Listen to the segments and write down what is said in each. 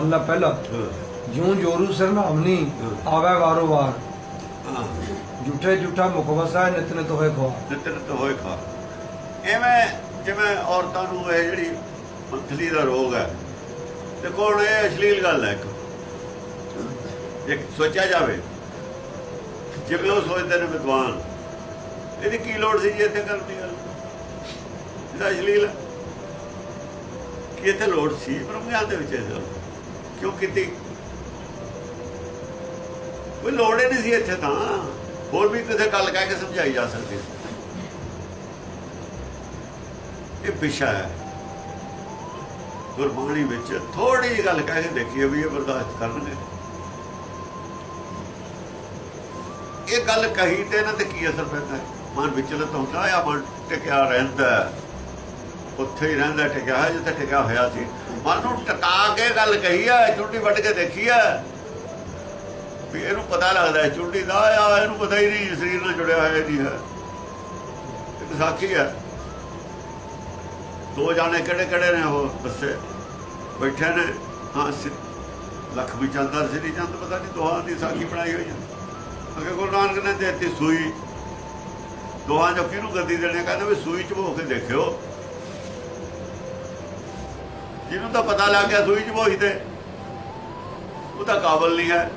ਮਹੱਲਾ ਪਹਿਲਾ। ਜਿਉਂ ਜੋਰੂ ਸਿਰ ਨਾਮਨੀ ਹਾਂ। ਆਵੇ ਵਾਰੋ ਵਾਰ। ਝੂਠੇ ਝੂਠਾ ਮੁਖ ਵਸਾ ਨਿਤ ਨਿਤ ਹੋਏ ਖਵਾ ਨਿਤਨਤ ਹੋਏ ਖਾ। ਐਵੇਂ ਜਿਵੇਂ ਔਰਤਾਂ ਨੂੰ ਇਹ ਜਿਹੜੀ ਮੰਥਲੀ ਦਾ ਰੋਗ ਹੈ। ਦੇਖੋ ਹੁਣ ਇਹ ਅਸ਼ਲੀਲ ਗੱਲ ਹੈ ਇੱਕ। ਇੱਕ ਸੋਚਿਆ ਜਾਵੇ। ਜਿਵੇਂ ਉਹ ਸੋਚਦੇ ਨੇ ਵਿਦਵਾਨ। ਇਹਦੀ ਕੀ ਲੋੜ ਸੀ ਜੀ ਇੱਥੇ ਕਰਨ ਦੀ ਗੱਲ? ਇਹਦਾ ਅਸ਼ਲੀਲ ਕਿ ਇੱਥੇ ਲੋੜ ਸੀ? ਬ੍ਰਹਮ ਗਿਆਨ ਦੇ ਵਿੱਚ ਇਹ ਕਿਉਂ ਕੀਤੀ? ਕੋਈ ਲੋੜ ਹੀ ਨਹੀਂ ਸੀ ਇੱਥੇ ਤਾਂ। ਹੋਰ ਵੀ ਕਿਸੇ ਗੱਲ ਕਹਿ ਕੇ ਸਮਝਾਈ ਜਾ ਸਕਦੀ ਸੀ। ਇਹ ਵਿਸ਼ਾ ਹੈ। ਗੁਰਬਾਣੀ ਵਿੱਚ ਥੋੜੀ ਜਿਹੀ ਗੱਲ ਕਹਿ ਕੇ ਦੇਖੀਏ ਵੀ ਇਹ ਬਰਦਾਸ਼ਤ ਕਰਨਗੇ। ਇਹ ਗੱਲ ਕਹੀ ਤੇ ਇਹਨਾਂ ਤੇ ਕੀ ਅਸਰ ਪੈਂਦਾ ਮਨ ਵਿਚਲਤ ਹੁੰਦਾ ਆ ਮਨ ਟਿਕਿਆ ਰਹਿੰਦਾ ਉੱਥੇ ਹੀ ਰਹਿੰਦਾ, ਟਿਕਿਆ ਹੋਇਆ ਜਿੱਥੇ ਟਿਕਿਆ ਹੋਇਆ ਸੀ। ਮਨ ਨੂੰ ਟਿਕਾ ਕੇ ਗੱਲ ਕਹੀ ਹੈ ਚੁੰਡੀ ਵੱਢ ਕੇ ਦੇਖੀ ਹੈ ਵੀ ਇਹਨੂੰ ਪਤਾ ਲੱਗਦਾ ਹੈ ਚੁੰਡੀ ਦਾ ਆ, ਇਹਨੂੰ ਪਤਾ ਹੀ ਨਹੀਂ ਸਰੀਰ ਨਾਲ ਜੁੜਿਆ ਹੋਇਆ ਨਹੀਂ ਹੈ। ਇੱਕ ਸਾਖੀ ਹੈ ਦੋ ਜਾਣੇ ਕਿਹੜੇ ਕਿਹੜੇ ਨੇ ਉਹ ਬੱਸੇ ਬੈਠੇ ਨੇ। ਹਾਂ, ਸਿ- ਲਖਮੀ ਚੰਦਰ ਸ੍ਰੀ ਚੰਦ, ਪਤਾ ਨਹੀਂ ਦੋਹਾਂ ਦੀ ਸਾਖੀ ਬਣਾਈ ਹੋਈ ਹੈ ਅਗੇ ਗੁਰੂ ਨਾਨਕ ਨੇ ਦਿੱਤੀ ਸੂਈ। ਦੋਹਾਂ ਚੋਂ ਕਿਹਨੂੰ ਗੱਦੀ ਦੇਣੇ ਕਹਿੰਦੇ ਵੀ ਸੂਈ ਚ ਭੋ ਕੇ ਦੇਖਿਓ। ਜਿਹਨੂੰ ਤਾਂ ਪਤਾ ਲੱਗ ਗਿਆ ਸੂਈ ਚ ਭੋਈ ਤੇ। ਉਹ ਤਾਂ ਕਾਬਲ ਨਹੀਂ ਹੈ।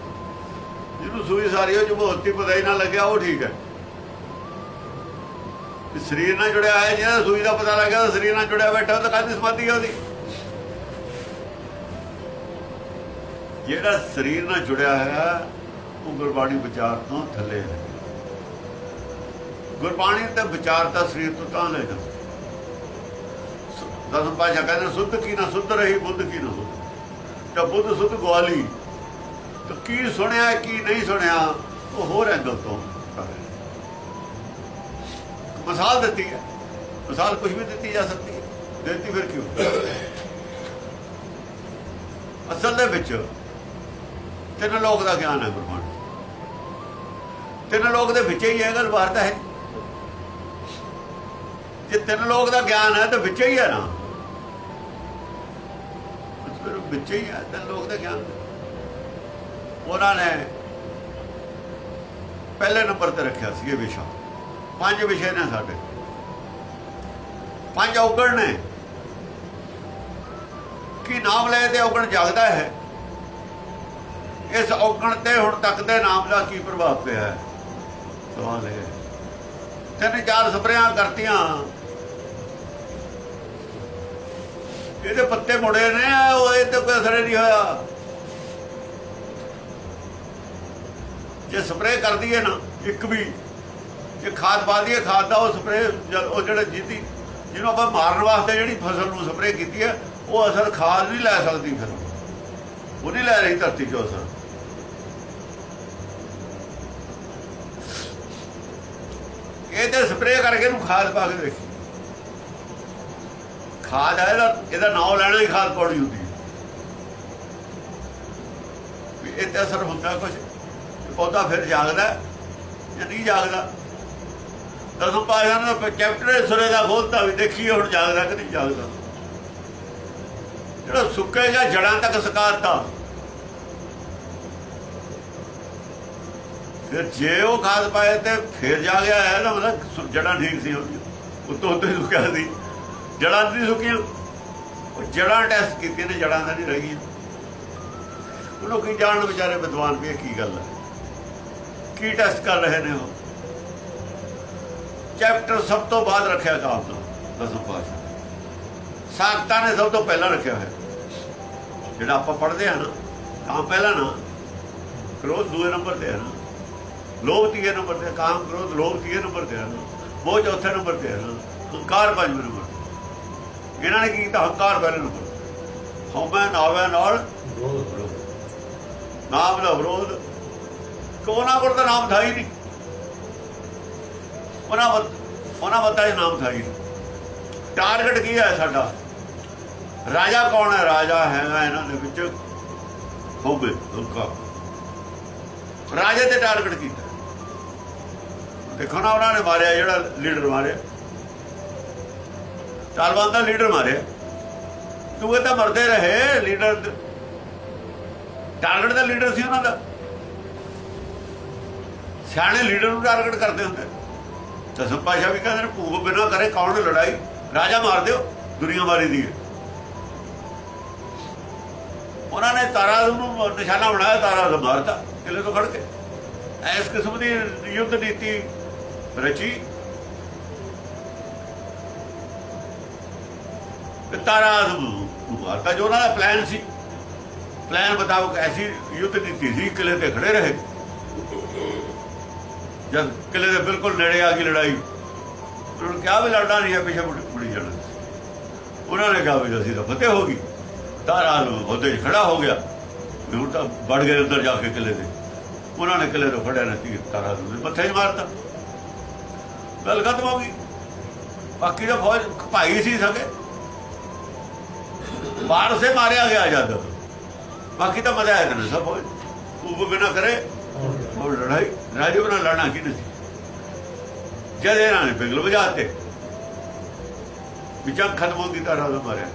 ਜਿਹਨੂੰ ਸੂਈ ਸਾਰੀ ਉਹ ਜਮੋਤੀ ਪਤਾ ਹੀ ਨਾ ਲੱਗਿਆ, ਉਹ ਠੀਕ ਹੈ। ਸਰੀਰ ਨਾਲ ਜੁੜਿਆ ਹੈ ਜਿਹੜਾ ਸੂਈ ਦਾ ਪਤਾ ਲੱਗਿਆ ਉਹ ਸਰੀਰ ਨਾਲ ਜੁੜਿਆ ਬੈਠਾ, ਉਹ ਤਾਂ ਕਾਹਦੀ ਸਮਾਧੀ ਹੈ ਉਹਦੀ? ਜਿਹੜਾ ਸਰੀਰ ਨਾਲ ਜੁੜਿਆ ਹੈ ਉਹ ਗੁਰਬਾਣੀ ਵਿਚਾਰ ਤੋਂ ਥੱਲੇ ਹੈ। ਗੁਰਬਾਣੀ ਤੇ ਵਿਚਾਰ ਤਾਂ ਸਰੀਰ ਤੋਂ ਤਾਂ ਲੈ ਜਾਂਦਾ। ਦਸਮ ਪਾਸ਼ਾ ਕਹਿੰਦੇ ਸੁੱਧ ਕੀ ਨਾ ਸੁੱਧ ਰਹੀ, ਬੁੱਧ ਕੀ ਨਾ ਸੁੱਧ ਜਦ ਬੁੱਧ ਸੁੱਧ ਗਵਾਲੀ। ਤਾਂ ਕੀ ਸੁਣਿਆ, ਕੀ ਨਹੀਂ ਸੁਣਿਆ, ਉਹ ਹੋਰ ਐਂਗਲ ਤੋਂ ਮਿਸਾਲ ਦਿੱਤੀ ਹੈ। ਮਿਸਾਲ ਕੁਝ ਵੀ ਦਿੱਤੀ ਜਾ ਸਕਦੀ ਹੈ। ਦਿੱਤੀ ਫਿਰ ਕਿਉਂ? ਅਸਲ ਦੇ ਵਿੱਚ ਤਿੰਨ ਲੋਕ ਦਾ ਗਿਆਨ ਹੈ ਗੁਰਬਾਣੀ ਤਿੰਨ ਲੋਕ ਦੇ ਵਿੱਚ ਹੀ ਇਹ ਗੱਲ ਬਾਹਰ ਤਾਂ ਹੈ। ਜੇ ਤਿੰਨ ਲੋਕ ਦਾ ਗਿਆਨ ਹੈ, ਤਾਂ ਵਿੱਚ ਹੀ ਹੈ ਨਾ। ਵਿੱਚ ਹੀ ਹੈ ਤਿੰਨ ਲੋਕ ਦਾ ਗਿਆਨ ਉਹਨਾਂ ਨੇ ਪਹਿਲੇ ਨੰਬਰ ਤੇ ਰੱਖਿਆ ਸੀ ਇਹ ਵਿਸ਼ਾ। ਪੰਜ ਵਿਸ਼ੇ ਨੇ ਸਾਡੇ। ਪੰਜ ਔਗਣ ਨੇ। ਕੀ ਨਾਮ ਲੈ ਤੇ ਔਗਣ ਜਾਗਦਾ ਹੈ? ਇਸ ਔਗਣ ਤੇ ਹੁਣ ਤੱਕ ਦੇ ਨਾਮ ਦਾ ਕੀ ਪ੍ਰਭਾਵ ਪਿਆ ਹੈ? ਸਵਾਲ ਹੈ। ਤਿੰਨ ਚਾਰ ਸਪਰੇਆਂ ਕਰਤੀਆਂ। ਇਹਦੇ ਪੱਤੇ ਮੁੜੇ ਨੇ, ਉਹ ਇਹ ਤੇ ਕੋਈ ਅਸਰ ਨਹੀਂ ਹੋਇਆ। ਜੇ ਸਪਰੇਅ ਕਰ ਦਈਏ ਨਾ, ਇੱਕ ਵੀ, ਜੇ ਖਾਦ ਪਾ ਦਈਏ, ਖਾਦ ਦਾ ਉਹ ਸਪਰੇਅ ਉਹ ਜਿਹੜਾ ਜਿੱਦੀ ਜਿਹਨੂੰ ਆਪਾਂ ਮਾਰਨ ਵਾਸਤੇ ਜਿਹੜੀ ਫਸਲ ਨੂੰ ਸਪਰੇਅ ਕੀਤੀ ਹੈ, ਉਹ ਅਸਰ ਖਾਦ ਨਹੀਂ ਲੈ ਸਕਦੀ ਫਿਰ। ਉਹ ਨਹੀਂ ਲੈ ਰਹੀ ਧਰਤੀ 'ਚ ਅਸਰ ਇਹ ਤੇ ਸਪਰੇਅ ਕਰਕੇ ਇਹਨੂੰ ਖਾਦ ਪਾ ਕੇ ਦੇਖ। ਖਾਦ ਹੈ ਇਹਦਾ ਇਹਦਾ ਨਾਮ ਲੈਣਾ ਹੀ ਖਾਦ ਪੌੜੀ ਹੁੰਦੀ ਹੈ। ਇਹ ਤੇ ਅਸਰ ਹੁੰਦਾ ਕੁਝ ਪੌਦਾ ਫਿਰ ਜਾਗਦਾ ਜਾਂ ਨਹੀਂ ਜਾਗਦਾ। ਦਸਮ ਪਾਸ਼ਾ ਨੇ ਤਾਂ ਸੁਰੇ ਦਾ ਖੋਲਤਾ ਵੀ ਦੇਖੀਏ ਹੁਣ ਜਾਗਦਾ ਕਿ ਨਹੀਂ ਜਾਗਦਾ। ਜਿਹੜਾ ਸੁੱਕੇਗਾ, ਜੜਾਂ ਤੱਕ ਸਕਾਤਾ। ਫਿਰ ਜੇ ਉਹ ਖਾਦ ਪਾਏ ਤੇ ਫਿਰ ਜਾ ਗਿਆ ਹੈ ਨਾ, ਮਤਲਬ ਜੜਾਂ ਠੀਕ ਸੀ ਉਹਦੀ ਉਤੋਂ ਉੱਤੇ ਸੁੱਕਿਆ ਸੀ। ਜੜਾਂ ਨਹੀਂ ਸੁੱਕੀਆਂ ਉਹ ਜੜਾਂ ਟੈਸਟ ਕੀਤੀਆਂ ਨੇ ਜੜਾਂ ਦਾ ਨਹੀਂ ਰਹੀ ਉਹ ਲੋਕੀ ਜਾਣ ਵਿਚਾਰੇ ਵਿਦਵਾਨ ਵੀ ਇਹ ਕੀ ਗੱਲ ਹੈ ਕੀ ਟੈਸਟ ਕਰ ਰਹੇ ਨੇ ਉਹ? ਚੈਪਟਰ ਸਭ ਤੋਂ ਬਾਅਦ ਰੱਖਿਆ ਕਾਮ ਦਾ, ਦਸਮ ਪਾਸ਼ਾ ਸਾਖਤਾ ਨੇ ਸਭ ਤੋਂ ਪਹਿਲਾਂ ਰੱਖਿਆ ਹੋਇਆ। ਜਿਹੜਾ ਆਪਾਂ ਪੜ੍ਹਦੇ ਹਾਂ ਨਾ ਕਾਮ ਪਹਿਲਾਂ ਨਾ, ਕ੍ਰੋਧ ਦੂਏ ਨੰਬਰ ਤੇ ਹੈ ਨਾ। ਲੋਭ ਤੀਏ ਨੰਬਰ ਤੇ ਕਾਮ ਕ੍ਰੋਧ ਲੋਭ ਤੀਏ ਨੰਬਰ ਤੇ ਹੈ ਨਾ। ਮੋਹ ਚੌਥੇ ਨੰਬਰ ਤੇ ਹੈ ਨਾ। ਹੰਕਾਰ ਪੰਜਵੇਂ ਨੰਬਰ ਇਹਨਾਂ ਨੇ ਕੀ ਕੀਤਾ? ਹੰਕਾਰ ਨੰਬਰ ਹਉਮੈ ਨਾਵੇ ਨਾਲ ਨਾਮ ਦਾ ਵਿਰੋਧ। ਕੋਨਾ ਕੋਲ ਤਾਂ ਨਾਮ ਥਾ ਹੀ ਨਹੀਂ? ਉਹਨਾਂ ਉਹਨਾਂ ਵਤਾ ਇਹ ਨਾਮ ਥਾ ਹੀ ਟਾਰਗੇਟ ਕੀ ਹੈ ਸਾਡਾ? ਰਾਜਾ ਕੌਣ ਹੈ? ਰਾਜਾ ਹੈਗਾ ਇਹਨਾਂ ਦੇ ਵਿੱਚ। ਹੋਵੇ ਹੁਕਾ ਰਾਜੇ ਤੇ ਟਾਰਗੇਟ ਕੀਤਾ। ਦੇਖੋ ਨਾ ਉਹਨਾਂ ਨੇ ਮਾਰਿਆ ਜਿਹੜਾ ਲੀਡਰ ਮਾਰਿਆ। ਤਾਲਬਾਨ ਦਾ ਲੀਡਰ ਮਾਰਿਆ ਦੂਏ ਤਾਂ ਮਰਦੇ ਰਹੇ, ਲੀਡਰ ਟਾਰਗੇਟ ਦਾ ਲੀਡਰ ਸੀ ਉਹਨਾਂ ਦਾ। ਸਿਆਣੇ ਲੀਡਰ ਨੂੰ ਟਾਰਗੇਟ ਕਰਦੇ ਹੁੰਦੇ। ਦਸਮ ਪਾਸ਼ਾ ਵੀ ਕਹਿੰਦੇ ਨੇ ਭੂਪ ਬਿਨਾ ਕਰੇ ਕੌਣ ਲੜਾਈ? ਰਾਜਾ ਮਾਰ ਦਿਓ, ਦੁਨੀਆ ਮਾਰੀ ਦੀ ਹੈ। ਉਹਨਾਂ ਨੇ ਤਾਰਾ ਨੂੰ ਨਿਸ਼ਾਨਾ ਬਣਾਇਆ, ਤਾਰਾ ਨੂੰ ਮਾਰਤਾ ਕਿਲੇ ਤੋਂ ਖੜ ਕੇ। ਇਸ ਕਿਸਮ ਦੀ ਯੁੱਧ ਨੀਤੀ ਰਚੀ। ਤੇ ਤਾਰਾ ਮਾਰਤਾ ਜੋ ਉਹਨਾਂ ਦਾ ਪਲਾਨ ਸੀ। ਪਲਾਨ ਮੁਤਾਬਕ ਐਸੀ ਯੁੱਧ ਨੀਤੀ ਸੀ, ਕਿਲੇ ਤੇ ਖੜੇ ਰਹੇ। ਜਦ ਕਿਲੇ ਦੇ ਬਿਲਕੁਲ ਨੇੜੇ ਆ ਗਈ ਲੜਾਈ, ਉਹਨਾਂ ਨੂੰ ਕਿਹਾ ਵੀ ਲੜਨਾ ਨਹੀਂ ਹੈ, ਪਿੱਛੇ ਮੁੜੀ ਜਾਣਾ। ਉਹਨਾਂ ਨੇ ਕਿਹਾ ਵੀ ਅਸੀਂ ਤਾਂ ਫਤਿਹ ਹੋ ਗਈ। ਤਾਰਾ ਨੂੰ ਉਹਦੇ 'ਚ ਖੜਾ ਹੋ ਗਿਆ। ਹੁਣ ਤਾਂ ਵੜ ਗਏ ਅੰਦਰ ਜਾ ਕੇ ਕਿਲੇ ਦੇ ਉਹਨਾਂ ਨੇ ਕਿਲੇ ਤੋਂ ਫੜਿਆ ਨਾ ਤੀਰ ਤਾਰਾ ਨੂੰ ਮੱਥੇ 'ਚ ਮਾਰਤਾ। ਗੱਲ ਖਤਮ ਹੋ ਗਈ। ਬਾਕੀ ਦਾ ਫੌਜ ਭਾਈ ਸੀ ਸਕੇ ਬਾਹਰ ਸੇ ਮਾਰਿਆ ਗਿਆ ਜਦ। ਬਾਕੀ ਤਾਂ ਮਜ਼ਾ ਆਇਆ ਨਾ ਸਭ ਫੌਜ ਉਹ ਬਿਨਾ ਕਰੇ, ਉਹ ਲੜਾਈ ਰਾਜੇ ਨਾਲ ਲੜਨਾ ਕੀ ਨਹੀਂ ਸੀ। ਜਦ ਇਹਨਾਂ ਨੇ ਪਿਗਲ ਵਜਾਤੇ ਵਿਚਾਰ ਖਤਮ ਹੋ ਗਈ ਤਾਂ ਰਾਜਾ ਮਾਰਿਆ।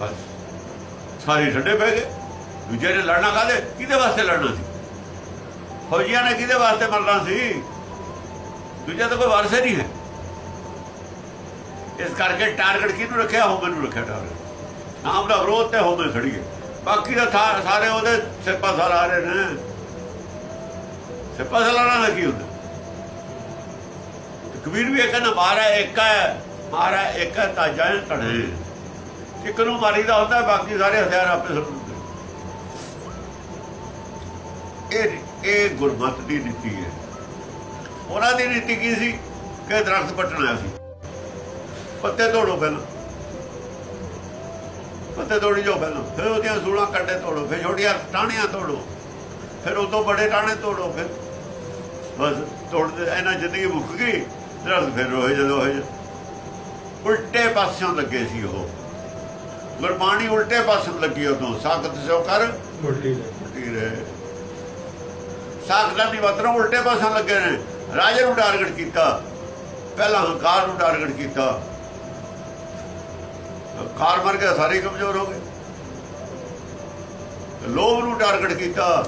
ਬਸ। ਸਾਰੇ ਠੰਡੇ ਪੈ ਗਏ। ਦੂਜੇ ਨੇ ਲੜਨਾ ਕਾਹਦੇ? ਕਿਹਦੇ ਵਾਸਤੇ ਲੜਨਾ ਸੀ? ਫੌਜੀਆਂ ਨੇ ਕਿਹਦੇ ਵਾਸਤੇ ਮਰਨਾ ਸੀ? ਦੂਜਾ ਤਾਂ ਕੋਈ ਵਾਰਸੇ ਨਹੀਂ ਹੈ। ਇਸ ਕਰਕੇ ਟਾਰਗੇਟ ਕਿਹਨੂੰ ਰੱਖਿਆ? ਹੋਮੇ ਨੂੰ ਰੱਖਿਆ ਟਾਰਗੇਟ। ਨਾਮ ਦਾ ਵਿਰੋਧ ਤੇ ਹੋਵੇ ਖੜੀਏ ਬਾਕੀ ਦਾ ਸਾਰੇ ਉਹਦੇ ਸਿੱਪਾ ਸਾਲ ਆ ਰਹੇ ਨੇ। ਸਿੱਪਾ ਸਾਲਾਨਾ ਦਾ ਕੀ ਹੁੰਦਾ? ਕਬੀਰ ਵੀ ਇਹ ਕਹਿੰਦਾ ਮਾਰਾ ਇੱਕ ਹੈ ਮਾਰਾ ਇੱਕ ਹੈ ਤਾਜਾ ਹੈ ਧੜੇ। ਇੱਕ ਨੂੰ ਮਾਰੀਦਾ ਹੁੰਦਾ, ਬਾਕੀ ਸਾਰੇ ਹਥਿਆਰ ਆਪੇ ਸੁੱਟਦੇ ਇਹ ਇਹ ਗੁਰਮਤ ਦੀ ਨੀਤੀ ਹੈ। ਉਹਨਾਂ ਦੀ ਨੀਤੀ ਕੀ ਸੀ? ਕਿ ਦਰਖਤ ਪੱਟਣਾ ਸੀ। ਪੱਤੇ ਤੋੜੋ ਪਹਿਲਾਂ। ਪੱਤੇ ਤੋੜੀ ਜਾਓ ਪਹਿਲਾਂ। ਫਿਰ ਉਹਦੀਆਂ ਸੂਲਾਂ ਕੱਟੇ ਤੋੜੋ ਫਿਰ ਛੋਟੀਆਂ ਟਾਹਣੀਆਂ ਤੋੜੋ। ਫਿਰ ਉਦੋਂ ਬੜੇ ਟਾਹਣੇ ਤੋੜੋ ਫਿਰ ਬਸ ਤੋੜਦੇ ਇਹਨਾਂ ਜ਼ਿੰਦਗੀ ਮੁੱਕ ਗਈ ਦਰਖਤ ਫਿਰ ਹੋਏ ਜਦੋਂ ਹੋਏ ਉਲਟੇ ਪਾਸਿਓਂ ਲੱਗੇ ਸੀ ਉਹ। ਗੁਰਬਾਣੀ ਉਲਟੇ ਪਾਸਿਓਂ ਲੱਗੀ ਉਦੋਂ। ਸਾਖਤ ਸਿਓ ਕਰ ਉਲਟੀ ਰਹੇ। ਸਾਖਤਾਂ ਦੀ ਵਤਰੋਂ ਉਲਟੇ ਪਾਸਿਓਂ ਲੱਗੇ ਨੇ। ਰਾਜੇ ਨੂੰ ਟਾਰਗੇਟ ਕੀਤਾ। ਪਹਿਲਾਂ ਹੰਕਾਰ ਨੂੰ ਟਾਰਗੇਟ ਕੀਤਾ। ਖਾਰ ਮਰ ਗਿਆ ਸਾਰੇ ਕਮਜ਼ੋਰ ਹੋ ਗਏ। ਲੋਭ ਨੂੰ ਟਾਰਗੇਟ ਕੀਤਾ।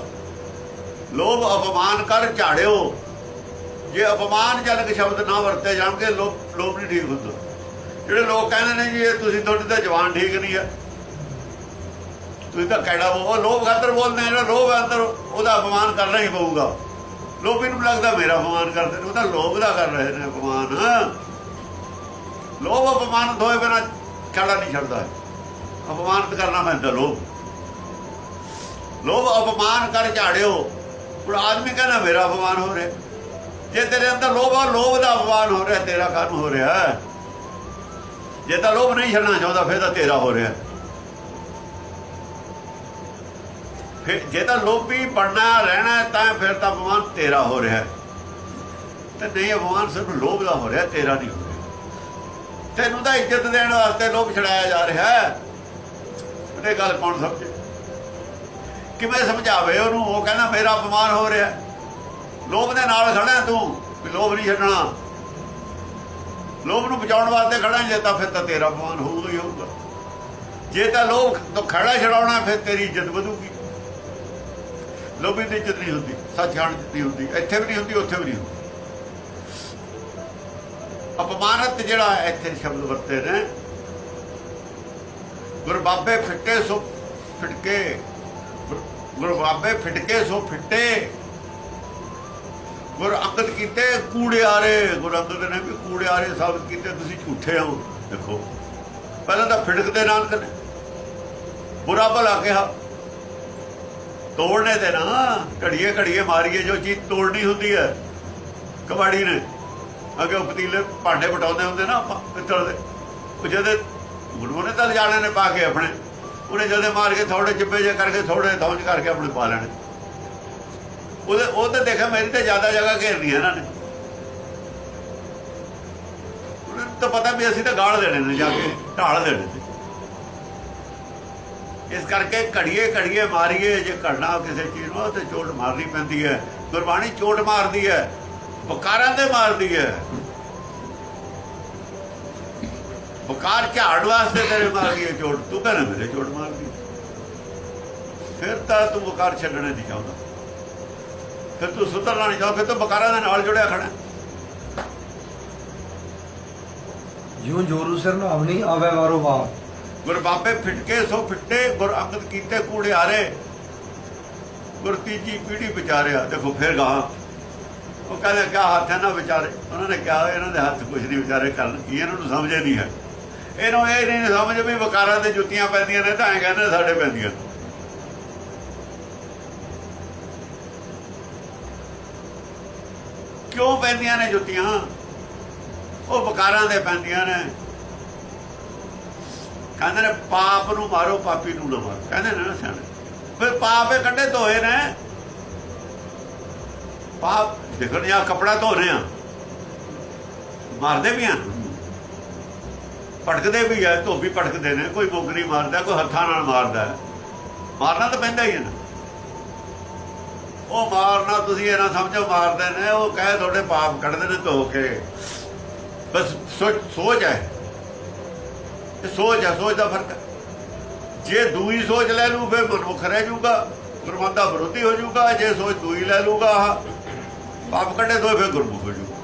ਲੋਭ ਅਪਮਾਨ ਕਰ ਝਾੜਿਓ। ਜੇ ਅਪਮਾਨ ਜਨਕ ਸ਼ਬਦ ਨਾ ਵਰਤੇ ਜਾਣਗੇ, ਲੋਭ ਲੋਭ ਨਹੀਂ ਠੀਕ ਹੁੰਦਾ। ਜਿਹੜੇ ਲੋਕ ਕਹਿੰਦੇ ਨੇ ਜੀ, ਇਹ ਤੁਸੀਂ ਤੁਹਾਡੀ ਤਾਂ ਜਵਾਨ ਠੀਕ ਨਹੀਂ ਹੈ ਤੁਸੀਂ ਤਾਂ ਕਹਿਣਾ ਉਹ ਲੋਭ ਖਾਤਰ ਬੋਲਦੇ ਨੇ ਜਿਹੜਾ ਲੋਭ ਹੈ ਅੰਦਰ ਉਹਦਾ ਅਪਮਾਨ ਕਰਨਾ ਹੀ ਪਊਗਾ। ਲੋਭੀ ਨੂੰ ਲੱਗਦਾ ਮੇਰਾ ਅਪਮਾਨ ਕਰਦੇ ਨੇ, ਉਹ ਤਾਂ ਲੋਭ ਦਾ ਕਰ ਰਹੇ ਨੇ ਅਪਮਾਨ। ਲੋਭ ਅਪਮਾਨ ਹੋਏ ਬਿਨਾ ਛੜਾ ਨਹੀਂ ਛੱਡਦਾ। ਅਪਮਾਨਿਤ ਕਰਨਾ ਪੈਂਦਾ ਲੋਭ। ਲੋਭ ਅਪਮਾਨ ਕਰ ਝਾੜਿਓ। ਹੁਣ ਆਦਮੀ ਕਹਿੰਦਾ, ਮੇਰਾ ਅਪਮਾਨ ਹੋ ਰਿਹਾ। ਜੇ ਤੇਰੇ ਅੰਦਰ ਲੋਭ ਆ, ਲੋਭ ਦਾ ਅਪਮਾਨ ਹੋ ਰਿਹਾ, ਤੇਰਾ ਕਾਹਨੂੰ ਹੋ ਰਿਹਾ ਜੇ ਤਾਂ ਲੋਭ ਨਹੀਂ ਛੱਡਣਾ ਚਾਹੁੰਦਾ, ਫਿਰ ਤਾਂ ਤੇਰਾ ਹੋ ਰਿਹਾ ਫਿਰ ਜੇ ਤਾਂ ਲੋਭੀ ਬਣਨਾ, ਰਹਿਣਾ ਤਾਂ ਫਿਰ ਤਾਂ ਅਪਮਾਨ ਤੇਰਾ ਹੋ ਰਿਹਾ ਤੇ ਨਹੀਂ, ਅਪਮਾਨ ਸਿਰਫ ਲੋਭ ਦਾ ਹੋ ਰਿਹਾ, ਤੇਰਾ ਨਹੀਂ ਹੋ ਰਿਹਾ। ਤੈਨੂੰ ਤਾਂ ਇੱਜ਼ਤ ਦੇਣ ਵਾਸਤੇ ਲੋਕ ਛੜਾਇਆ ਜਾ ਰਿਹਾ ਹੈ। ਉਹਨੇ ਗੱਲ ਕੌਣ ਸਮਝੇ? ਕਿਵੇਂ ਸਮਝਾਵੇ ਉਹਨੂੰ? ਉਹ ਕਹਿੰਦਾ, ਮੇਰਾ ਅਪਮਾਨ ਹੋ ਰਿਹਾ ਲੋਭ ਦੇ ਨਾਲ ਖੜਾ ਤੂੰ ਲੋਭ ਨਹੀਂ ਛੱਡਣਾ। ਲੋਭ ਨੂੰ ਬਚਾਉਣ ਵਾਸਤੇ ਖੜਾ ਜੇ ਤਾਂ ਫਿਰ ਤਾਂ ਤੇਰਾ ਅਪਮਾਨ ਹੋਊਗਾ ਹੀ ਹੋਊਗਾ। ਜੇ ਤਾਂ ਲੋਭ ਤੋਂ ਖੜਾ ਛਡਾਉਣਾ, ਫਿਰ ਤੇਰੀ ਇੱਜ਼ਤ ਵਧੂਗੀ। ਲੋਭੀ ਦੀ ਇੱਜ਼ਤ ਨਹੀਂ ਹੁੰਦੀ, ਸੱਚਖੰਡ ਚ ਨਹੀਂ ਹੁੰਦੀ। ਇੱਥੇ ਵੀ ਨਹੀਂ ਹੁੰਦੀ, ਉੱਥੇ ਵੀ ਨਹੀਂ ਹੁੰਦੀ। ਅਪਮਾਨਤ ਜਿਹੜਾ ਇੱਥੇ ਸ਼ਬਦ ਵਰਤੇ ਨੇ ਗੁਰਬਾਬੇ ਫਿੱਟੇ ਸੋ ਫਿਟਕੇ ਗੁਰਬਾਬੇ ਫਿਟਕੇ ਸੋ ਫਿੱਟੇ। ਗੁਰ ਅੰਗਦ ਕੀਤੇ ਕੂੜਿਆਰੇ, ਗੁਰ ਅੰਗਦ ਨੇ ਵੀ ਕੂੜਿਆਰੇ ਸਾਬਤ ਕੀਤੇ, ਤੁਸੀਂ ਝੂਠੇ ਹੋ, ਦੇਖੋ। ਪਹਿਲਾਂ ਤਾਂ ਫਿਟਕਦੇ ਨਾਨਕ ਨੇ। ਬੁਰਾ ਭਲਾ ਕਿਹਾ। ਤੋੜਨੇ ਤੇ ਨਾ, ਘੜੀਏ ਘੜੀਏ ਮਾਰੀਏ, ਜੋ ਚੀਜ਼ ਤੋੜਨੀ ਹੁੰਦੀ ਹੈ, ਕਬਾੜੀ ਨੇ। ਅੱਗੇ ਉਹ ਪਤੀਲੇ ਭਾਂਡੇ ਪਟਾਉਂਦੇ ਹੁੰਦੇ ਨਾ ਆਪਾਂ ਪਿੱਤਲ ਦੇ। ਉਹ ਜਦੇ ਗੁਰੂਆਂ ਨੇ ਤਾਂ ਲਿਜਾਣੇ ਨੇ ਪਾ ਕੇ ਆਪਣੇ। ਉਹਨੇ ਜਦੇ ਮਾਰ ਕੇ ਥੋੜੇ ਚਿੱਬੇ ਜੇ ਕਰਕੇ ਥੋੜੇ ਥੌਂਚ ਕਰਕੇ ਆਪਣੇ ਪਾ ਲੈਣੇ। ਉਹਦੇ ਉਹ ਤੇ ਦੇਖਿਆ ਮੇਰੀ ਤੇ ਜ਼ਿਆਦਾ ਜਗ੍ਹਾ ਘੇਰਨੀ ਹੈ ਇਹਨਾਂ ਨੇ। ਉਹਨਾਂ ਨੂੰ ਤਾਂ ਪਤਾ ਵੀ ਅਸੀਂ ਤਾਂ ਗਾਲ ਦੇਣੇ ਨੇ ਜਾ ਕੇ, ਢਾਲ ਦੇਣੇ ਨੇ। ਇਸ ਕਰਕੇ ਘੜੀਏ ਘੜੀਏ ਮਾਰੀਏ, ਜੇ ਘੜਨਾ ਕਿਸੇ ਚੀਜ਼ ਨੂੰ, ਤੇ ਚੋਟ ਮਾਰਨੀ ਪੈਂਦੀ ਹੈ। ਗੁਰਬਾਣੀ ਚੋਟ ਮਾਰਦੀ ਹੈ। ਬਕਾਰਾਂ ਦੇ ਮਾਰਦੀ ਹੈ। ਬਕਾਰ ਝਾੜ ਵਾਸਤੇ ਤੇਰੇ ਮਾਰਦੀ ਹੈ ਚੋਟ। ਤੂੰ ਕਹਿੰਦਾ ਮੇਰੇ ਚੋਟ ਮਾਰਦੀ। ਫਿਰ ਤਾਂ ਤੂੰ ਵਕਾਰ ਛੱਡਣੇ ਨਹੀਂ ਚਾਹੁੰਦਾ। ਫਿਰ ਤੂੰ ਸੁਧਰਨਾ ਨਹੀਂ ਚਾਹੁੰਦਾ। ਫਿਰ ਤੂੰ ਵਕਾਰਾਂ ਦੇ ਨਾਲ ਜੁੜਿਆ ਖੜਾ ਜਿਉਂ ਜੋਰੂ ਸਿਰ ਨਾਮਨੀ ਆਵੇ ਵਾਰੋ ਵਾਰ। ਗੁਰ ਬਾਬੇ ਫਿਟਕੇ ਸੋ ਫਿੱਟੇ ਗੁਰ ਅੰਗਦ ਕੀਤੇ ਕੂੜਿਆਰੇ ਗੁਰ ਤੀਜੀ ਪੀੜੀ ਵਿਚਾਰਿਆ ਦੇਖੋ ਫਿਰ ਗਾਹਾਂ। ਉਹ ਕਹਿੰਦੇ ਕਿਆ ਹੱਥ ਹੈ ਨਾ ਵਿਚਾਰੇ। ਉਹਨਾਂ ਨੇ ਕਿਹਾ, ਇਹਨਾਂ ਦੇ ਹੱਥ ਕੁਝ ਨਹੀਂ ਵਿਚਾਰੇ ਕਰਨ। ਕੀ ਇਹਨਾਂ ਨੂੰ ਸਮਝ ਨਹੀਂ ਹੈ। ਇਹਨੂੰ ਇਹ ਨਹੀਂ ਸਮਝ ਵੀ ਵਕਾਰਾਂ ਤੇ ਜੁੱਤੀਆਂ ਪੈਂਦੀਆਂ ਨੇ, ਤਾਂ ਐ ਕਹਿੰਦੇ ਸਾਡੇ ਪੈਂਦੀਆਂ ਕਿਉਂ ਪੈਂਦੀਆਂ ਨੇ ਜੁੱਤੀਆਂ? ਉਹ ਵਕਾਰਾਂ ਦੇ ਪੈਂਦੀਆਂ ਨੇ। ਕਹਿੰਦੇ ਨੇ, ਪਾਪ ਨੂੰ ਮਾਰੋ, ਪਾਪੀ ਨੂੰ ਨਾ ਮਾਰੋ ਕਹਿੰਦੇ ਨੇ ਨਾ ਸਿਆਣੇ। ਫਿਰ ਪਾਪ ਇਹ ਕੱਢੇ ਧੋਏ ਨੇ। ਪਾਪ ਦੇਖਣ ਜਾਂ ਕਪੜਾ ਧੋ ਰਹੇ ਆ ਮਾਰਦੇ ਵੀ ਆ ਪਟਕਦੇ ਵੀ ਆ ਧੋਬੀ ਪਟਕਦੇ ਨੇ ਕੋਈ ਬੋਗਰੀ ਮਾਰਦਾ ਕੋਈ ਹੱਥਾਂ ਨਾਲ ਮਾਰਦਾ। ਮਾਰਨਾ ਤਾਂ ਪੈਂਦਾ ਹੀ ਹੈ ਨਾ। ਉਹ ਮਾਰਨਾ ਤੁਸੀਂ ਇਹਨਾਂ ਸਮਝੋ ਮਾਰਦੇ ਨੇ ਉਹ ਕਹੇ ਤੁਹਾਡੇ ਪਾਪ ਕੱਢਦੇ ਨੇ ਧੋ ਕੇ। ਬਸ ਸੋਚ ਸੋਚ ਹੈ। ਇਹ ਸੋਚ ਹੈ ਸੋਚ ਦਾ ਫ਼ਰਕ ਜੇ ਦੂਈ ਸੋਚ ਲੈ ਲੂ ਫਿਰ ਮਨਮੁਖ ਰਹਿ ਜਾਊਗਾ ਗੁਰਮਤਿ ਵਿਰੋਧੀ ਹੋ ਜਾਊਗਾ ਜੇ ਸੋਚ ਦੂਈ ਲੈ ਲੂਗਾ ਆਹ, ਪਾਪ ਕੱਢੇ ਤੋਂ ਫਿਰ ਗੁਰਮੁਖ ਹੋ ਜਾਊਗਾ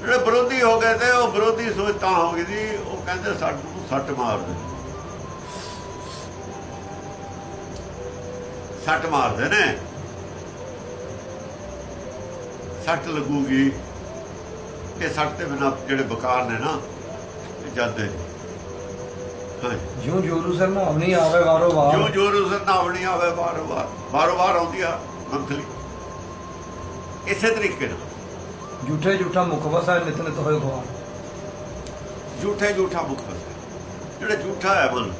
ਜਿਹੜੇ ਵਿਰੋਧੀ ਹੋ ਗਏ ਤੇ ਉਹ ਵਿਰੋਧੀ ਸੋਚ ਤਾਂ ਹੋ ਗਈ ਜੀ ਉਹ ਕਹਿੰਦੇ ਸਾਨੂੰ ਸੱਟ ਮਾਰ ਦੇ। ਸੱਟ ਮਾਰਦੇ ਨੇ। ਸੱਟ ਲੱਗੂਗੀ। ਇਹ ਸੱਟ ਤੇ ਬਿਨਾ ਜਿਹੜੇ ਬਕਾਰ ਨੇ ਨਾ ਜਾਂਦੇ ਨੇ। ਜਿਉਂ ਜੋਰੂ ਸਿਰ ਨਾਮਨੀ ਆਵੇ ਵਾਰੋ ਜੋ ਵਾਰ। ਜੋ ਰੁਜ਼ਰ ਨਾ ਬਣੀ ਆਵੇ ਬਾਰ ਬਾਰ ਬਾਰ ਬਾਰ ਆਉਂਦੀ ਆ ਮੰਥਲੀ। ਇਸੇ ਤਰੀਕੇ ਨਾਲ। ਝੂਠੇ ਝੂਠਾ ਮੁਖ ਵਸਾ ਨਿਤ ਨਿਤ ਹੋਏ ਖਵਾਰ ਝੂਠੇ ਝੂਠਾ ਮੁਖ ਬਸ ਜਿਹੜਾ ਝੂਠਾ ਹੈ ਮਨ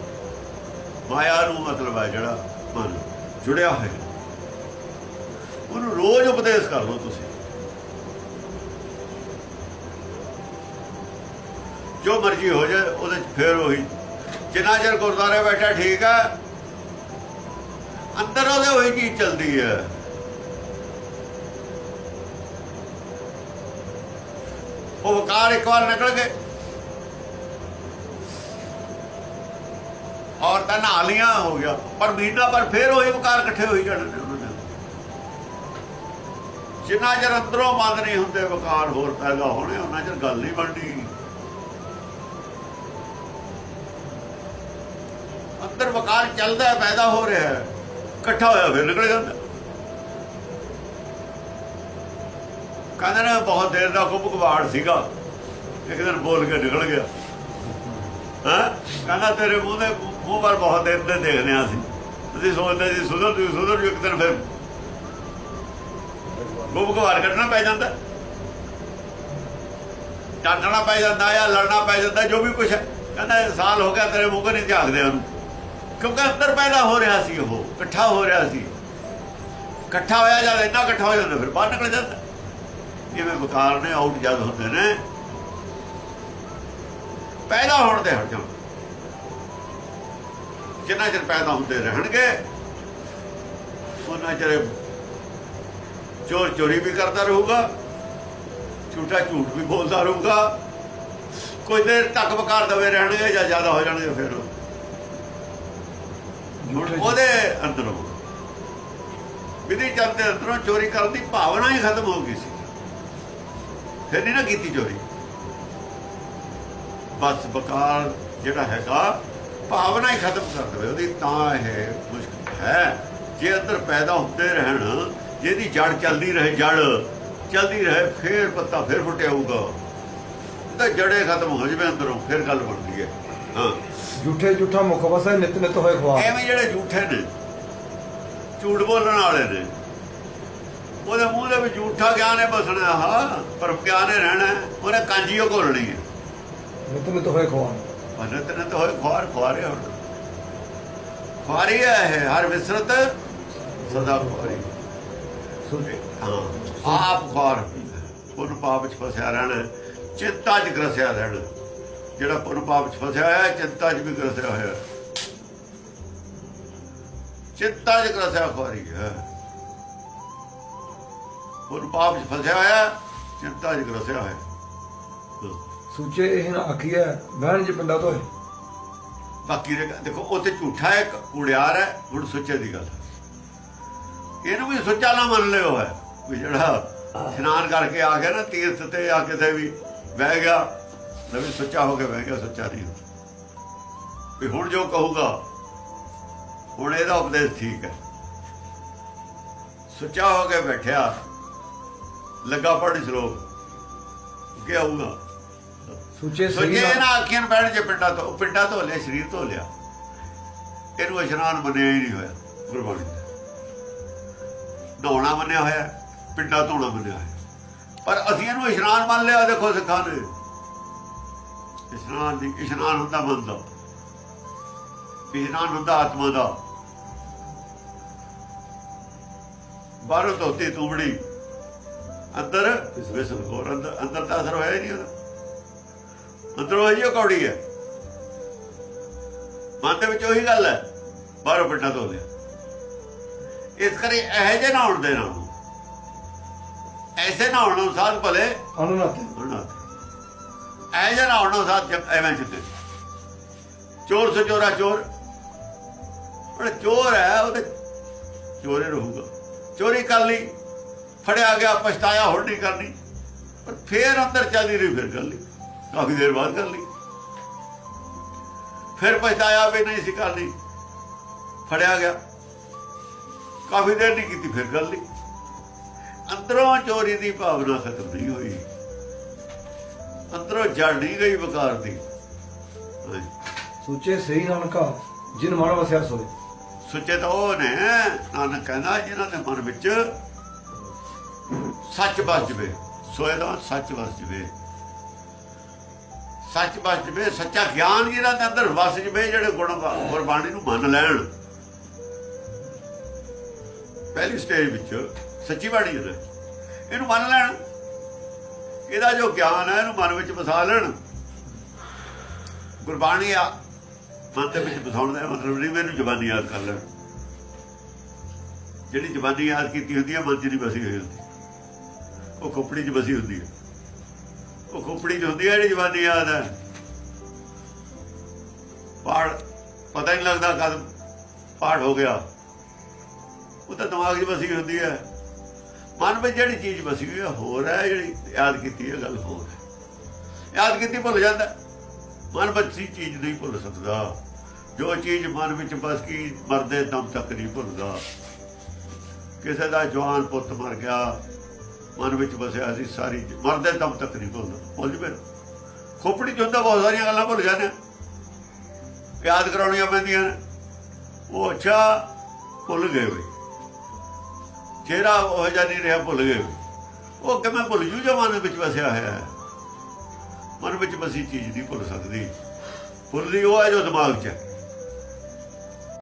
ਮਾਇਆ ਨੂੰ ਮਤਲਬ ਹੈ ਜਿਹੜਾ ਮਨ ਜੁੜਿਆ ਹੋਇਆ। ਉਹਨੂੰ ਰੋਜ਼ ਉਪਦੇਸ਼ ਕਰ ਲਓ ਤੁਸੀਂ। ਜੋ ਮਰਜ਼ੀ ਹੋ ਜਾਏ ਉਹਦੇ ਚ ਫੇਰ ਉਹੀ। ਜਿੰਨਾ ਚਿਰ ਗੁਰਦੁਆਰੇ ਬੈਠਾ ਠੀਕ ਹੈ ਅੰਦਰ ਉਹਦੇ ਉਹੀ ਚੀਜ਼ ਚੱਲਦੀ ਹੈ। ਉਹ ਵਕਾਰ ਇੱਕ ਵਾਰ ਨਿਕਲ ਗਏ। ਔਰ ਤਾਂ ਨਹਾ ਹੋ ਗਿਆ ਪਰ ਮਹੀਨਾ ਪਰ ਫੇਰ ਉਹੀ ਵਕਾਰ ਇਕੱਠੇ ਹੋਈ ਜਾਣੇ ਨੇ ਉਹਨਾਂ ਦੇ ਜਿੰਨਾ ਚਿਰ ਅੰਦਰੋਂ ਬੰਦ ਨਹੀਂ ਹੁੰਦੇ, ਵਕਾਰ ਹੋਰ ਪੈਦਾ ਹੋਣੇ, ਉਹਨਾਂ ਚਿਰ ਗੱਲ ਨਹੀਂ ਬਣਦੀ। ਅੰਦਰ ਵਕਾਰ ਚੱਲਦਾ, ਪੈਦਾ ਹੋ ਰਿਹਾ ਹੈ। ਇਕੱਠਾ ਹੋਇਆ ਫਿਰ ਨਿਕਲ ਜਾਂਦਾ। ਕਹਿੰਦੇ ਨੇ ਬਹੁਤ ਦੇਰ ਦਾ ਕੁੱਪ ਕਵਾੜ ਸੀਗਾ। ਇੱਕ ਦਿਨ ਬੋਲ ਕੇ ਨਿਕਲ ਗਿਆ। ਹਾਂ? ਕਹਿੰਦਾ ਤੇਰੇ ਮੂੰਹ ਦੇ ਮੂੰਹ ਪਰ ਬਹੁਤ ਦੇਰ ਦੇ ਦੇਖਦੇ ਹਾਂ ਅਸੀਂ। ਅਸੀਂ ਸੋਚਦੇ ਸੀ, ਸੁਧਰ ਜੂ ਸੁਧਰ ਜੂ ਇੱਕ ਦਿਨ ਫਿਰ। ਕੁੱਪ ਕਵਾੜ ਕੱਢਣਾ ਪੈ ਜਾਂਦਾ। ਡਾਂਟਣਾ ਪੈ ਜਾਂਦਾ ਜਾਂ ਲੜਨਾ ਪੈ ਜਾਂਦਾ, ਜੋ ਵੀ ਕੁਛ ਕਹਿੰਦਾ ਸਾਲ ਹੋ ਗਿਆ ਤੇਰੇ ਮੂੰਹ ਕੋ ਨਹੀਂ ਝਾਕਦੇ ਉਹਨੂੰ। ਕਿਉਂਕਿ ਅੰਦਰ ਪੈਦਾ ਹੋ ਰਿਹਾ ਸੀ ਉਹ, ਇਕੱਠਾ ਹੋ ਰਿਹਾ ਸੀ। ਇਕੱਠਾ ਹੋਇਆ ਜਦ ਇੰਨਾ ਇਕੱਠਾ ਹੋ ਜਾਂਦਾ ਫਿਰ ਬਾਹਰ ਨਿਕਲ ਜਾਂਦਾ। ਜਿਵੇਂ ਵਕਾਰ ਨੇ, ਆਊਟ ਜਦ ਹੁੰਦੇ ਨੇ। ਪੈਦਾ ਹੋਣ ਦੇ ਹਟ ਜਾਣ ਜਿੰਨਾ ਚਿਰ ਪੈਦਾ ਹੁੰਦੇ ਰਹਿਣਗੇ, ਉਹਨਾਂ ਚਿਰ ਚੋਰ ਚੋਰੀ ਵੀ ਕਰਦਾ ਰਹੂਗਾ, ਝੂਠਾ ਝੂਠ ਵੀ ਬੋਲਦਾ ਰਹੂਗਾ। ਕੋਈ ਦੇਰ ਤੱਕ ਬਕਾਰ ਦਵੇ ਰਹਿਣਗੇ ਜਾਂ ਜ਼ਿਆਦਾ ਹੋ ਜਾਣਗੇ ਫਿਰ ਉਹ। ਉਹਦੇ ਅੰਦਰੋਂ ਵਿਧੀ ਚੰਦ ਦੇ ਅੰਦਰੋਂ ਚੋਰੀ ਕਰਨ ਦੀ ਭਾਵਨਾ ਹੀ ਖਤਮ ਹੋ ਗਈ ਸੀ। ਫਿਰ ਨਹੀਂ ਨਾ ਕੀਤੀ ਚੋਰੀ ਬਸ ਬਕਾਰ ਜਿਹੜਾ ਹੈਗਾ ਭਾਵਨਾ ਹੀ ਖਤਮ ਕਰ ਦੇਵੇ ਉਹਦੀ ਤਾਂ ਇਹ ਮੁਸ਼ਕਲ ਹੈ। ਜੇ ਅੰਦਰ ਪੈਦਾ ਹੁੰਦੇ ਰਹਿਣ ਜਿਹਦੀ ਜੜ ਚੱਲਦੀ ਰਹੇ ਜੜ ਚੱਲਦੀ ਰਹੇ ਫੇਰ ਪੱਤਾ ਫੇਰ ਫੁੱਟਿਆਊਗਾ ਤਾਂ ਜੜੇ ਖਤਮ ਹੋ ਜਵੇ ਅੰਦਰੋਂ ਫਿਰ ਗੱਲ ਬਣਦੀ ਹੈ। ਹਾਂ। ਝੂਠੇ ਝੂਠਾ ਮੁਖ ਵਸਾ ਨਿਤ ਨਿਤ ਹੋਏ ਖਵਾਰ ਐਵੇਂ ਜਿਹੜੇ ਝੂਠੇ ਨੇ ਝੂਠ ਬੋਲਣ ਵਾਲੇ ਨੇ ਉਹਦੇ ਮੂੰਹ ਦੇ ਵਿੱਚ ਝੂਠਾ ਗਿਆਨ ਹੈ ਬਸਣਾ? ਆਹ ਪਰ ਗਿਆਨ ਹੈ ਰਹਿਣਾ? ਹੈ। ਉਹਨੇ ਕਾਂਜੀਓ ਘੋਲਣੀ ਹੈ। ਨਿਤ ਨਿਤ ਹੋਏ ਖਵਾਰ ਭਜਤ ਨੇ ਤਾਂ ਹੋਏ ਖੁਆਰ ਖੁਆਰੇ ਹੁਣ। ਖੁਆਰੀ ਹੈ ਹਰ ਵਿਸਰਤ ਸਦਾ ਖੁਆਰੀ ਹਾਂ ਆਪ ਖੁਆਰ ਪੁੰਨ ਪਾਪ ਚ ਫਸਿਆ ਰਹਿਣਾ ਚਿੰਤਾ ਚ ਗਰਸਿਆ ਰਹਿਣਾ। ਜਿਹੜਾ ਪੁੰਨ ਪਾਪ ਚ ਫਸਿਆ ਹੋਇਆ ਹੈ, ਚਿੰਤਾ ਚ ਵੀ ਗਰਸਿਆ ਹੋਇਆ। ਹੈ। ਚਿੰਤਾ ਚ ਗਰਸਿਆ ਖੁਆਰੀ ਹੈ। ਪੁੰਨ ਪਾਪ ਚ ਫਸਿਆ ਹੋਇਆ ਚਿੰਤਾ ਚ ਗਰਸਿਆ ਹੋਇਆ। ਸੂਚੇ ਇਹ ਨਾ ਆਖੀਐ ਬਹਿਣ ਜੀ ਪਿੰਡਾ ਤੋਏ ਬਾਕੀ ਦੇ ਦੇਖੋ ਉੱਥੇ ਝੂਠਾ ਹੈ ਕੁੜਿਆਰ ਹੈ ਹੁਣ ਸੱਚੇ ਦੀ ਗੱਲ ਇਹਨੂੰ ਵੀ ਸੱਚਾ ਨਾ ਮੰਨ ਲਿਓ ਹੈ ਵੀ ਜਿਹੜਾ ਇਸ਼ਨਾਨ ਕਰਕੇ ਆ ਗਿਆ ਨਾ ਤੀਰਥ ਤੇ ਆ ਕਿਤੇ ਵੀ ਬਹਿ ਗਿਆ ਨਵੀਂ ਸੱਚਾ ਹੋ ਕੇ ਬਹਿ ਗਿਆ ਸੱਚਾ ਨਹੀਂ ਵੀ ਹੁਣ ਜੋ ਕਹੂਗਾ ਹੁਣ ਇਹਦਾ ਉਪਦੇਸ਼ ਠੀਕ ਹੈ। ਸੱਚਾ ਹੋ ਕੇ ਬੈਠਿਆ ਲੱਗਾ ਪੜ੍ਹ ਸ਼ਲੋਕ ਕੀ ਆਊਗਾ। ਸੁੱਚੇ ਸੋਚੇ ਨਾ ਆਖੀਆਂ ਨੂੰ ਬੈਠ ਜੇ ਪਿੰਡਾਂ ਤੋਂ ਪਿੰਡਾਂ ਤੋਂ ਲਿਆ ਸਰੀਰ ਤੋਂ ਲਿਆ। ਇਹਨੂੰ ਇਸ਼ਨਾਨ ਮੰਨਿਆ ਹੀ ਨਹੀਂ ਹੋਇਆ ਗੁਰਬਾਣੀ ਨਹਾਉਣਾ ਮੰਨਿਆ ਹੋਇਆ ਪਿੰਡਾਂ ਧੋਣਾ ਮੰਨਿਆ ਹੋਇਆ। ਪਰ ਅਸੀਂ ਇਹਨੂੰ ਇਸ਼ਨਾਨ ਮੰਨ ਲਿਆ ਦੇਖੋ ਸਿੱਖਾਂ ਨੇ ਇਸ਼ਨਾਨ ਦੀ ਇਸ਼ਨਾਨ ਹੁੰਦਾ ਮਨ ਦਾ। ਇਸ਼ਨਾਨ ਹੁੰਦਾ ਆਤਮਾ ਦਾ। ਬਾਹਰੋਂ ਧੋਤੀ ਤੂਬੜੀ ਅੰਦਰ ਵਿਸਲ ਹੋਰ ਅੰਦਰ ਅੰਦਰ ਤਾਂ ਅਸਰ ਹੋਇਆ ਹੀ ਨਹੀਂ ਉਹਦਾ। ਅੰਦਰੋਂ ਹੀ ਉਹ ਕੌੜੀ ਹੈ। ਮਨ ਦੇ ਵਿੱਚ ਉਹੀ ਗੱਲ ਹੈ ਬਾਹਰੋਂ ਪਿੰਡਾਂ ਤੋਂ ਲਿਆ ਇਸ ਕਰੀ ਇਹ ਜੇ ਨਹਾਉਣ ਦੇ ਨਾਲ। ਐਸੇ ਨੂੰ ਸਾਧ ਭਲੇ ਅਨੁਨਤ ਉਹਨਾਂ ਐ ਜੇ ਨੂੰ ਸਾਧ ਜਮ- ਐਵੇਂ ਚਿੱਤੇ ਚੋਰ ਸੇ ਚੋਰਾ। ਚੋਰ ਪਰ ਚੋਰ ਹੈ ਉਹਦੇ ਚੋਰੇ ਰਹੂਗਾ। ਚੋਰੀ ਕਰ ਲਈ। ਫੜਿਆ ਗਿਆ ਪਛਤਾਇਆ ਹੁਣ ਨਹੀਂ ਕਰਨੀ। ਪਰ ਫੇਰ ਅੰਦਰ ਚੱਲਦੀ ਰਹੀ ਫਿਰ ਕਰ ਲਈ। ਕਾਫੀ ਦੇਰ ਬਾਅਦ ਕਰ ਲਈ। ਫਿਰ ਪਛਤਾਇਆ ਵੀ ਨਹੀਂ ਸੀ ਕਰਨੀ। ਫੜਿਆ ਗਿਆ। ਕਾਫੀ ਦੇਰ ਨਹੀਂ ਕੀਤੀ ਫਿਰ ਕਰ ਲਈ। ਅੰਦਰੋਂ ਚੋਰੀ ਦੀ ਭਾਵਨਾ ਖਤਮ ਨਹੀਂ ਹੋਈ। ਅੰਦਰੋਂ ਜੜ ਨਹੀਂ ਗਈ ਵਿਕਾਰ ਦੀ। ਸੁੱਚੇ ਸਹੀ ਨਾਨਕਾ ਜਿਨ ਮਨ ਵਸਿਆ ਸੋਏ। ਸੁੱਚੇ ਤਾਂ ਉਹ ਨੇ ਨਾਨਕ ਕਹਿੰਦਾ ਜਿਨ੍ਹਾਂ ਦੇ ਮਨ ਵਿੱਚ ਸੱਚ ਵਸ ਜਵੇ, ਸੋਏ ਦਾ ਸੱਚ ਵੱਸ ਜਵੇ। ਸੱਚ ਵਸ ਜਵੇ, ਸੱਚਾ ਗਿਆਨ ਜਿਹਨਾਂ ਦੇ ਅੰਦਰ ਵੱਸ ਜਵੇ, ਜਿਹੜੇ ਗੁਣ ਗੁਰਬਾਣੀ ਨੂੰ ਮੰਨ ਲੈਣ। ਪਹਿਲੀ ਸਟੇਜ ਵਿੱਚ ਸੱਚੀ ਬਾਣੀ ਹੈ। ਇਹਨੂੰ ਮੰਨ ਲੈਣ। ਇਹਦਾ ਜੋ ਗਿਆਨ ਹੈ, ਇਹਨੂੰ ਮਨ ਵਿੱਚ ਵਸਾ ਲੈਣ। ਗੁਰਬਾਣੀ ਆ, ਮਨ ਦੇ ਵਿੱਚ ਵਸਾਉਣ ਦਾ ਮਤਲਬ ਨਹੀਂ ਮੈਨੂੰ ਜ਼ਬਾਨੀ ਯਾਦ ਕਰ ਲੈਣ। ਜਿਹੜੀ ਜ਼ਬਾਨੀ ਯਾਦ ਕੀਤੀ ਹੁੰਦੀ ਹੈ, ਮਨ 'ਚ ਨਹੀਂ ਬਸੀ ਹੋਈ ਹੁੰਦੀ। ਉਹ ਖੋਪੜੀ 'ਚ ਬਸੀ ਹੁੰਦੀ ਹੈ ਉਹ ਖੋਪੜੀ 'ਚ ਹੁੰਦੀ ਹੈ ਜਿਹੜੀ ਜ਼ਬਾਨੀ ਯਾਦ ਹੈ ਪਾੜ ਪਤਾ ਹੀ ਨਹੀਂ ਲੱਗਦਾ ਕਦ ਪਾੜ ਹੋ ਗਿਆ। ਉਹ ਤਾਂ ਦਿਮਾਗ 'ਚ ਬਸੀ ਹੁੰਦੀ ਹੈ ਮਨ ਵਿੱਚ ਜਿਹੜੀ ਚੀਜ਼ ਬਸੀ ਹੋਈ ਹੈ ਹੋਰ ਹੈ, ਜਿਹੜੀ ਯਾਦ ਕੀਤੀ ਹੈ ਗੱਲ ਹੋਰ ਹੈ। ਯਾਦ ਕੀਤੀ ਭੁੱਲ ਜਾਂਦਾ। ਮਨ ਬੱਚੀ ਚੀਜ਼ ਨਹੀਂ ਭੁੱਲ ਸਕਦਾ। ਜੋ ਚੀਜ਼ ਮਨ ਵਿੱਚ ਬਸ ਗਈ, ਮਰਦੇ ਦਮ ਤੱਕ ਨਹੀਂ ਭੁੱਲਦਾ। ਕਿਸੇ ਦਾ ਜਵਾਨ ਪੁੱਤ ਮਰ ਗਿਆ ਮਨ ਵਿੱਚ ਵਸਿਆ ਸੀ ਸਾਰੀ ਮਰਦੇ ਦਮ ਤੱਕ ਨਹੀਂ ਭੁੱਲਦਾ। ਭੁੱਲ ਜਵੇ ਖੋਪੜੀ ਚ ਹੁੰਦਾ ਬਹੁਤ ਸਾਰੀਆਂ ਗੱਲਾਂ ਭੁੱਲ ਜਾਂਦੇ ਆ। ਯਾਦ ਕਰਾਉਣੀਆਂ ਪੈਂਦੀਆਂ ਨੇ। ਉਹ ਅੱਛਾ, ਭੁੱਲ ਗਏ ਵੇ ਚਿਹਰਾ ਉਹ ਜਿਹਾ ਨਹੀਂ ਰਿਹਾ, ਭੁੱਲ ਗਏ ਵੇ। ਉਹ ਕਿਵੇਂ ਭੁੱਲ ਜੂ ਜੋ ਮਨ ਵਿੱਚ ਵਸਿਆ ਹੋਇਆ ਹੈ? ਮਨ ਵਿੱਚ ਵਸੀ ਚੀਜ਼ ਨਹੀਂ ਭੁੱਲ ਸਕਦੀ। ਭੁੱਲਦੀ ਉਹ ਹੈ ਜੋ ਦਿਮਾਗ 'ਚ ਹੈ।